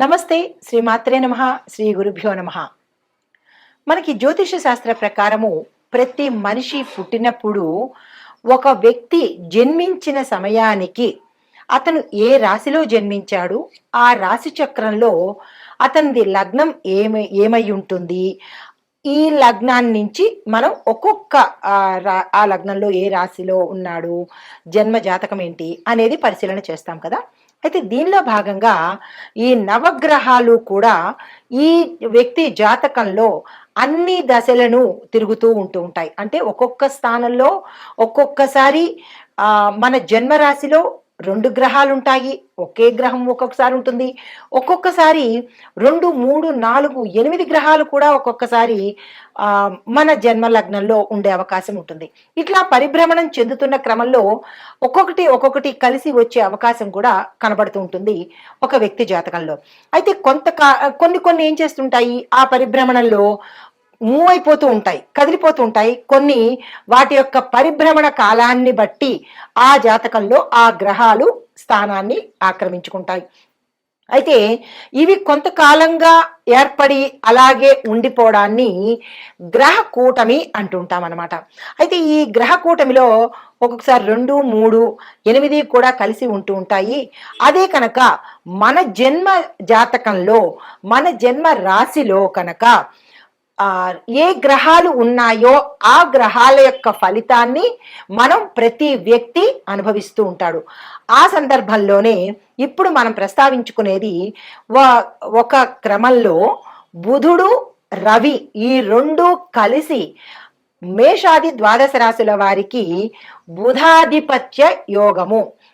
నమస్తే శ్రీ మాత్రే నమ శ్రీ గురుభ్యో నమ. మనకి జ్యోతిష శాస్త్ర ప్రకారము ప్రతి మనిషి పుట్టినప్పుడు ఒక వ్యక్తి జన్మించిన సమయానికి అతను ఏ రాశిలో జన్మించాడు ఆ రాశి చక్రంలో అతనిది లగ్నం ఏమై ఏమై ఉంటుంది ఈ లగ్నాన్ని నుంచి మనం ఒక్కొక్క ఆ, రా- ఆ లగ్నంలో ఏ రాశిలో ఉన్నాడు జన్మ జాతకం ఏంటి అనేది పరిశీలన చేస్తాం కదా. అయితే దీనిలో భాగంగా ఈ నవగ్రహాలు కూడా ఈ వ్యక్తి జాతకంలో అన్ని దశలను తిరుగుతూ ఉంటూ ఉంటాయి. అంటే ఒక్కొక్క స్థానంలో ఒక్కొక్కసారి మన జన్మరాశిలో రెండు గ్రహాలు ఉంటాయి ఒకే గ్రహం ఒక్కొక్కసారి ఉంటుంది. ఒక్కొక్కసారి రెండు మూడు నాలుగు ఎనిమిది గ్రహాలు కూడా ఒక్కొక్కసారి మన జన్మ లగ్నంలో ఉండే అవకాశం ఉంటుంది. ఇట్లా పరిభ్రమణం చెందుతున్న క్రమంలో ఒక్కొక్కటి ఒక్కొక్కటి కలిసి వచ్చే అవకాశం కూడా కనబడుతూ ఉంటుంది ఒక వ్యక్తి జాతకంలో. అయితే కొంత కొన్ని కొన్ని ఏం చేస్తుంటాయి? ఆ పరిభ్రమణంలో మూవ్ అయిపోతూ ఉంటాయి కదిలిపోతూ ఉంటాయి. కొన్ని వాటి యొక్క పరిభ్రమణ కాలాన్ని బట్టి ఆ జాతకంలో ఆ గ్రహాలు స్థానాన్ని ఆక్రమించుకుంటాయి. అయితే ఇవి కొంతకాలంగా ఏర్పడి అలాగే ఉండిపోవడాన్ని గ్రహ కూటమి అంటుంటాం అనమాట అయితే ఈ గ్రహ కూటమిలో ఒక్కొక్కసారి రెండు మూడు ఎనిమిది కూడా కలిసి ఉంటూ ఉంటాయి. అదే కనుక మన జన్మ జాతకంలో మన జన్మ రాశిలో కనుక ఏ గ్రహాలు ఉన్నాయో ఆ గ్రహాల యొక్క ఫలితాన్ని మనం ప్రతి వ్యక్తి అనుభవిస్తూ ఉంటాడు. ఆ సందర్భంలోనే ఇప్పుడు మనం ప్రస్తావించుకునేది ఒక క్రమంలో బుధుడు రవి ఈ రెండు కలిసి మేషాది ద్వాదశ రాశుల వారికి బుధాధిపత్య యోగము.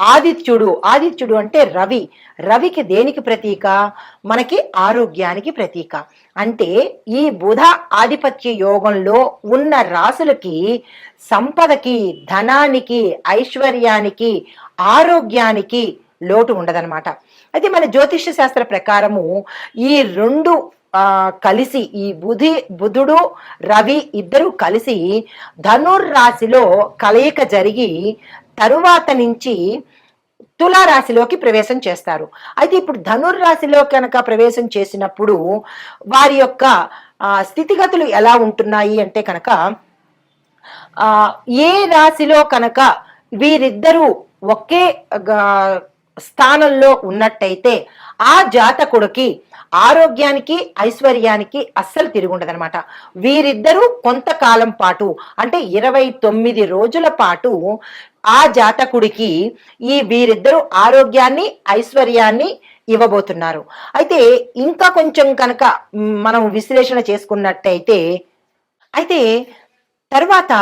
ఆదిత్యుడు ఆదిత్యుడు అంటే రవి. రవికి దేనికి ప్రతీక? మనకి ఆరోగ్యానికి ప్రతీక. అంటే ఈ బుధ ఆధిపత్య యోగంలో ఉన్న రాసులకి సంపదకి ధనానికి ఐశ్వర్యానికి ఆరోగ్యానికి లోటు ఉండదన్నమాట. అయితే మన జ్యోతిష్య శాస్త్ర ప్రకారము ఈ రెండు కలిసి ఈ బుధి బుధుడు రవి ఇద్దరు కలిసి ధనుర్రాశిలో కలయిక జరిగి తరువాత నుంచి తులారాశిలోకి ప్రవేశం చేస్తారు. అయితే ఇప్పుడు ధనుర్రాశిలో కనుక ప్రవేశం చేసినప్పుడు వారి యొక్క స్థితిగతులు ఎలా ఉంటున్నాయి అంటే కనుక ఏ రాశిలో కనుక వీరిద్దరూ ఒకే గా- స్థానంలో ఉన్నట్టయితే ఆ జాతకుడికి ఆరోగ్యానికి ఐశ్వర్యానికి అస్సలు తిరుగుండదనమాట వీరిద్దరూ కొంతకాలం పాటు అంటే ఇరవై తొమ్మిది రోజుల పాటు ఆ జాతకుడికి ఈ వీరిద్దరూ ఆరోగ్యాన్ని ఐశ్వర్యాన్ని ఇవ్వబోతున్నారు. అయితే ఇంకా కొంచెం కనుక మనం విశ్లేషణ చేసుకున్నట్టయితే అయితే తర్వాత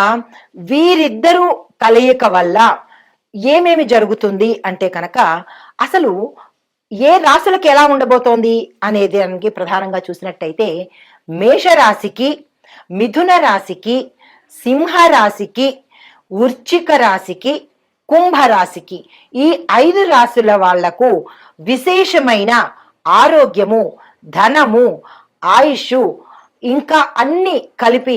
వీరిద్దరూ కలయిక వల్ల ఏమేమి జరుగుతుంది అంటే కనుక అసలు ఏ రాశులకు ఎలా ఉండబోతోంది అనేది దానికి ప్రధానంగా చూసినట్టయితే మేషరాశికి మిథున రాశికి సింహ రాశికి రాశికి కుంభరాశికి ఈ ఐదు రాశుల వాళ్ళకు విశేషమైన ఆరోగ్యము ధనము ఆయుష్ ఇంకా అన్ని కలిపి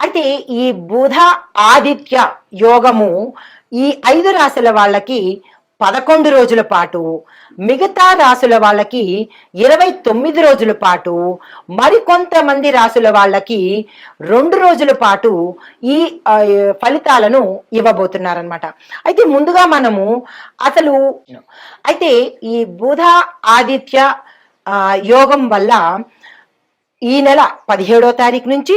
అయితే ఈ బుధ ఆదిత్య యోగము ఈ ఐదు రాశుల వాళ్ళకి పదకొండు రోజుల పాటు మిగతా రాసుల వాళ్ళకి ఇరవై తొమ్మిది రోజుల పాటు మరికొంతమంది రాసుల వాళ్ళకి రెండు రోజుల పాటు ఈ ఫలితాలను ఇవ్వబోతున్నారనమాట అయితే ముందుగా మనము అసలు అయితే ఈ బుధ ఆదిత్య యోగం వల్ల ఈ నెల పదిహేడో తారీఖు నుంచి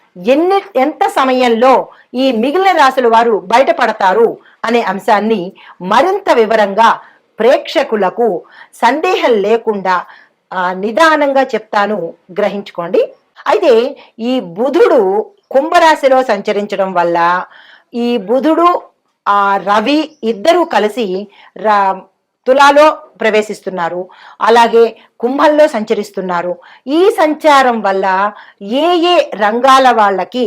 ఎన్ని ఎంత సమయంలో ఈ మిగిలిన రాశుల వారు బయటపడతారు అనే అంశాన్ని మరింత వివరంగా ప్రేక్షకులకు సందేహం లేకుండా నిదానంగా చెప్తాను. గ్రహించుకోండి. అయితే ఈ బుధుడు కుంభరాశిలో సంచరించడం వల్ల ఈ బుధుడు ఆ రవి ఇద్దరూ కలిసి రా తులాలో ప్రవేశిస్తున్నారు. అలాగే కుంభంలో సంచరిస్తున్నారు. ఈ సంచారం వల్ల ఏ ఏ రంగాల వాళ్ళకి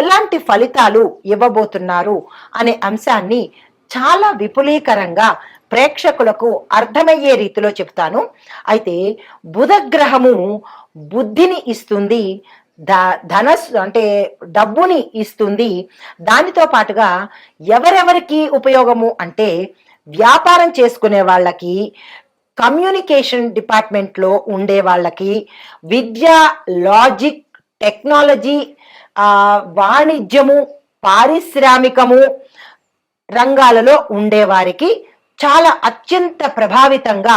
ఎలాంటి ఫలితాలు ఇవ్వబోతున్నారు అనే అంశాన్ని చాలా విపులీకరంగా ప్రేక్షకులకు అర్థమయ్యే రీతిలో చెప్తాను అయితే బుధగ్రహము బుద్ధిని ఇస్తుంది ధ ధనస్సు అంటే డబ్బుని ఇస్తుంది. దానితో పాటుగా ఎవరెవరికి ఉపయోగము అంటే వ్యాపారం చేసుకునే వాళ్ళకి కమ్యూనికేషన్ డిపార్ట్మెంట్లో ఉండే వాళ్ళకి విద్య లాజిక్ టెక్నాలజీ వాణిజ్యము పారిశ్రామికము రంగాలలో ఉండేవారికి చాలా అత్యంత ప్రభావితంగా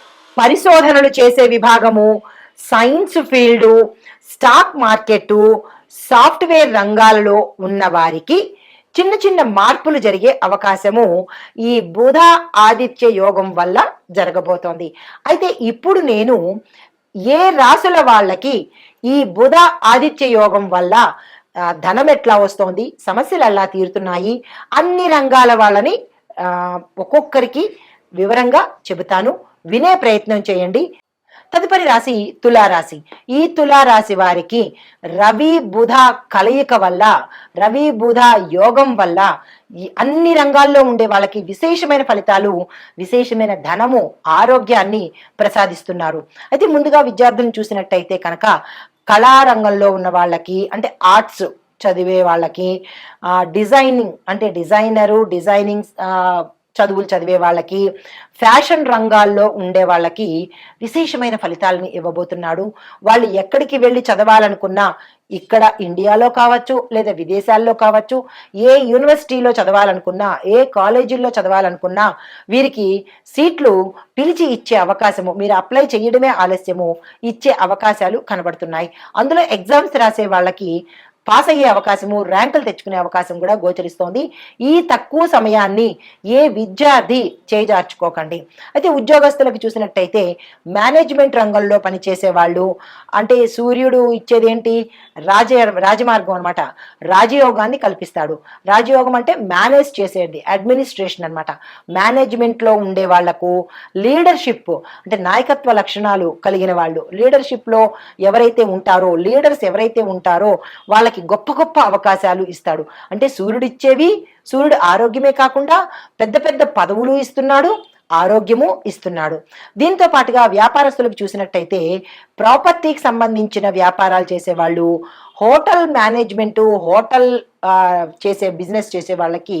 పరిశోధనలు చేసే విభాగము science field stock market software రంగాలలో ఉన్న వారికి చిన్న చిన్న మార్పులు జరిగే అవకాశము ఈ బుధ ఆదిత్య యోగం వల్ల జరగబోతోంది. అయితే ఇప్పుడు నేను ఏ రాసుల వాళ్ళకి ఈ బుధ ఆదిత్య యోగం వల్ల ధనం ఎట్లా వస్తోంది సమస్యలు ఎలా తీరుతున్నాయి అన్ని రంగాల వాళ్ళని ఒక్కొక్కరికి వివరంగా చెబుతాను. వినే ప్రయత్నం చేయండి. తదుపరి రాశి తులారాశి. ఈ తులారాశి వారికి రవి బుధ కలయిక వల్ల రవి బుధ యోగం వల్ల అన్ని రంగాల్లో ఉండే వాళ్ళకి విశేషమైన ఫలితాలు విశేషమైన ధనము ఆరోగ్యాన్ని ప్రసాదిస్తున్నారు. అయితే ముందుగా విద్యార్థులను చూసినట్టయితే కనుక కళారంగంలో ఉన్న వాళ్ళకి అంటే ఆర్ట్స్ చదివే వాళ్ళకి డిజైనింగ్ అంటే డిజైనరు డిజైనింగ్ చదువులు చదివే వాళ్ళకి ఫ్యాషన్ రంగాల్లో ఉండే వాళ్ళకి విశేషమైన ఫలితాలను ఇవ్వబోతున్నాడు. వాళ్ళు ఎక్కడికి వెళ్ళి చదవాలనుకున్నా ఇక్కడ ఇండియాలో కావచ్చు లేదా విదేశాల్లో కావచ్చు ఏ యూనివర్సిటీలో చదవాలనుకున్నా ఏ కాలేజీల్లో చదవాలనుకున్నా వీరికి సీట్లు పిలిచి ఇచ్చే అవకాశము మీరు అప్లై చేయడమే ఆలస్యము ఇచ్చే అవకాశాలు కనబడుతున్నాయి. అందులో ఎగ్జామ్స్ రాసే వాళ్ళకి పాస్ అయ్యే అవకాశము ర్యాంకులు తెచ్చుకునే అవకాశం కూడా గోచరిస్తోంది. ఈ తక్కువ సమయాన్ని ఏ విద్యార్థి చేజార్చుకోకండి. అయితే ఉద్యోగస్తులకు చూసినట్టయితే మేనేజ్మెంట్ రంగంలో పనిచేసే వాళ్ళు అంటే సూర్యుడు ఇచ్చేది ఏంటి రాజ రాజమార్గం అనమాట రాజయోగాన్ని కల్పిస్తాడు. రాజయోగం అంటే మేనేజ్ చేసేది అడ్మినిస్ట్రేషన్ అనమాట మేనేజ్మెంట్లో ఉండే వాళ్ళకు లీడర్షిప్ అంటే నాయకత్వ లక్షణాలు కలిగిన వాళ్ళు లీడర్షిప్లో ఎవరైతే ఉంటారో లీడర్స్ ఎవరైతే ఉంటారో వాళ్ళ వాళ్ళకి గొప్ప గొప్ప అవకాశాలు ఇస్తాడు. అంటే సూర్యుడు ఇచ్చేవి సూర్యుడు ఆరోగ్యమే కాకుండా పెద్ద పెద్ద పదవులు ఇస్తున్నాడు ఆరోగ్యము ఇస్తున్నాడు. దీంతో పాటుగా వ్యాపారస్తులకు చూసినట్టయితే ప్రాపర్టీకి సంబంధించిన వ్యాపారాలు చేసేవాళ్ళు హోటల్ మేనేజ్మెంట్ హోటల్ చేసే బిజినెస్ చేసే వాళ్ళకి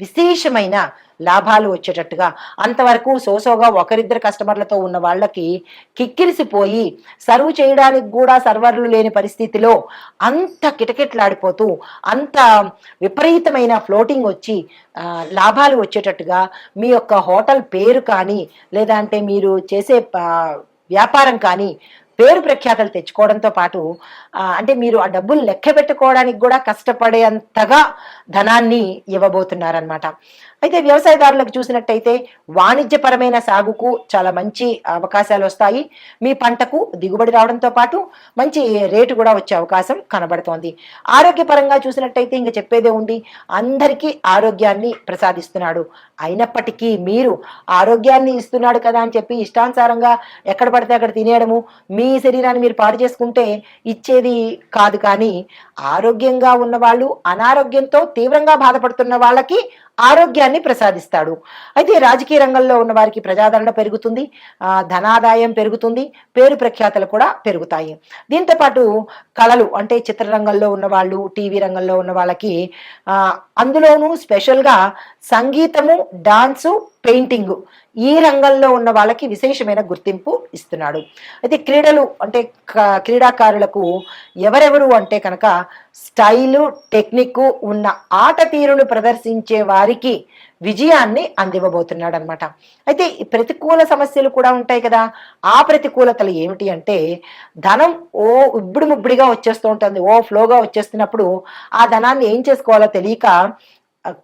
విశేషమైన లాభాలు వచ్చేటట్టుగా అంతవరకు సోసోగా ఒకరిద్దరు కస్టమర్లతో ఉన్న వాళ్ళకి కిక్కిరిసిపోయి సర్వ్ చేయడానికి కూడా సర్వర్లు లేని పరిస్థితిలో అంత కిటకిటలాడిపోతూ అంత విపరీతమైన ఫ్లోటింగ్ వచ్చి లాభాలు వచ్చేటట్టుగా మీ యొక్క హోటల్ పేరు కానీ లేదా అంటే మీరు చేసే వ్యాపారం కానీ పేరు ప్రఖ్యాతలు తెచ్చుకోవడంతో పాటు అంటే మీరు ఆ డబ్బులు లెక్క పెట్టుకోవడానికి కూడా కష్టపడేంతగా ధనాన్ని ఇవ్వబోతున్నారనమాట అయితే వ్యవసాయదారులకు చూసినట్టయితే వాణిజ్యపరమైన సాగుకు చాలా మంచి అవకాశాలు వస్తాయి. మీ పంటకు దిగుబడి రావడంతో పాటు మంచి రేటు కూడా వచ్చే అవకాశం కనబడుతోంది. ఆరోగ్యపరంగా చూసినట్టయితే ఇంక చెప్పేదే ఉంది అందరికీ ఆరోగ్యాన్ని ప్రసాదిస్తున్నాడు. అయినప్పటికీ మీరు ఆరోగ్యాన్ని ఇస్తున్నాడు కదా అని చెప్పి ఇష్టానుసారంగా ఎక్కడ పడితే అక్కడ తినేయడము మీ శరీరాన్ని మీరు పాడు చేసుకుంటే ఇచ్చేది కాదు కానీ ఆరోగ్యంగా ఉన్న వాళ్ళు అనారోగ్యంతో తీవ్రంగా బాధపడుతున్న వాళ్ళకి ఆరోగ్యాన్ని ప్రసాదిస్తాడు. అయితే రాజకీయ రంగంలో ఉన్న వారికి ప్రజాదరణ పెరుగుతుంది ధనాదాయం పెరుగుతుంది పేరు ప్రఖ్యాతలు కూడా పెరుగుతాయి. దీంతో పాటు కళలు అంటే చిత్రరంగంలో ఉన్న వాళ్ళు టీవీ రంగంలో ఉన్న వాళ్ళకి అందులోనూ స్పెషల్గా సంగీతము డాన్సు పెయింటింగ్. ఈ రంగంలో ఉన్న వాళ్ళకి విశేషమైన గుర్తింపు ఇస్తున్నాడు. అయితే క్రీడలు అంటే క్రీడాకారులకు ఎవరెవరు అంటే కనుక స్టైలు టెక్నిక్ ఉన్న ఆట తీరును ప్రదర్శించే వారికి విజయాన్ని అందివ్వబోతున్నాడు అనమాట అయితే ప్రతికూల సమస్యలు కూడా ఉంటాయి కదా. ఆ ప్రతికూలతలు ఏమిటి అంటే ధనం ఓ ఇబ్బడి ముబ్బడిగా వచ్చేస్తూ ఉంటుంది ఓ ఫ్లోగా వచ్చేస్తున్నప్పుడు ఆ ధనాన్ని ఏం చేసుకోవాలో తెలియక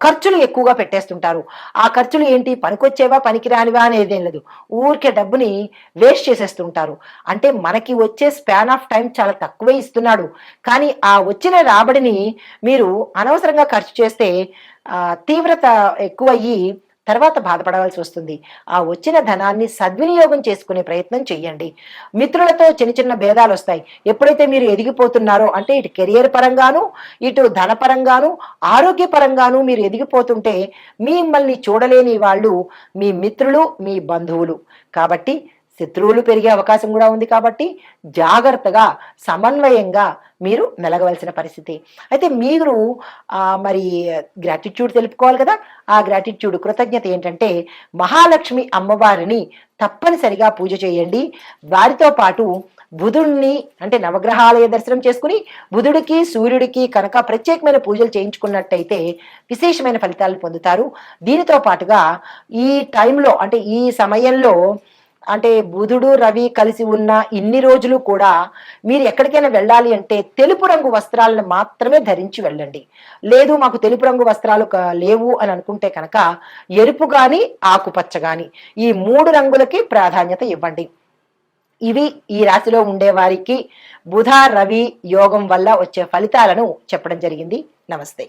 ఖర్చులు ఎక్కువగా పెట్టేస్తుంటారు. ఆ ఖర్చులు ఏంటి? పనికొచ్చేవా పనికిరానివా అనేది ఏం లేదు. ఊరికే డబ్బుని వేస్ట్ చేసేస్తుంటారు. అంటే మనకి వచ్చే స్పాన్ ఆఫ్ టైం చాలా తక్కువే ఇస్తున్నాడు. కానీ ఆ వచ్చిన రాబడిని మీరు అనవసరంగా ఖర్చు చేస్తే తీవ్రత ఎక్కువయ్యి తర్వాత బాధపడవలసి వస్తుంది. ఆ వచ్చిన ధనాన్ని సద్వినియోగం చేసుకునే ప్రయత్నం చేయండి మిత్రులతో చిన్న చిన్న భేదాలు వస్తాయి ఎప్పుడైతే మీరు ఎదిగిపోతున్నారో అంటే ఇటు కెరియర్ పరంగాను ఇటు ధనపరంగాను ఆరోగ్య పరంగాను మీరు ఎదిగిపోతుంటే మిమ్మల్ని చూడలేని వాళ్ళు మీ మిత్రులు మీ బంధువులు. కాబట్టి శత్రువులు పెరిగే అవకాశం కూడా ఉంది కాబట్టి జాగ్రత్తగా సమన్వయంగా మీరు మెలగవలసిన పరిస్థితి. అయితే మీరు మరి గ్రాటిట్యూడ్ తెలుపుకోవాలి కదా? ఆ గ్రాటిట్యూడ్ కృతజ్ఞత ఏంటంటే మహాలక్ష్మి అమ్మవారిని తప్పనిసరిగా పూజ చేయండి. వారితో పాటు బుధుడిని అంటే నవగ్రహాలయ దర్శనం చేసుకుని బుధుడికి సూర్యుడికి కనుక ప్రత్యేకమైన పూజలు చేయించుకున్నట్టయితే విశేషమైన ఫలితాలు పొందుతారు. దీనితో పాటుగా ఈ టైంలో అంటే ఈ సమయంలో అంటే బుధుడు రవి కలిసి ఉన్న ఇన్ని రోజులు కూడా మీరు ఎక్కడికైనా వెళ్ళాలి అంటే తెలుపు రంగు వస్త్రాలను మాత్రమే ధరించి వెళ్ళండి. లేదు మాకు తెలుపు రంగు వస్త్రాలు లేవు అని అనుకుంటే కనుక ఎరుపు కానీ ఆకుపచ్చ కానీ ఈ మూడు రంగులకి ప్రాధాన్యత ఇవ్వండి. ఇవి ఈ రాశిలో ఉండే వారికి బుధ రవి యోగం వల్ల వచ్చే ఫలితాలను చెప్పడం జరిగింది. నమస్తే.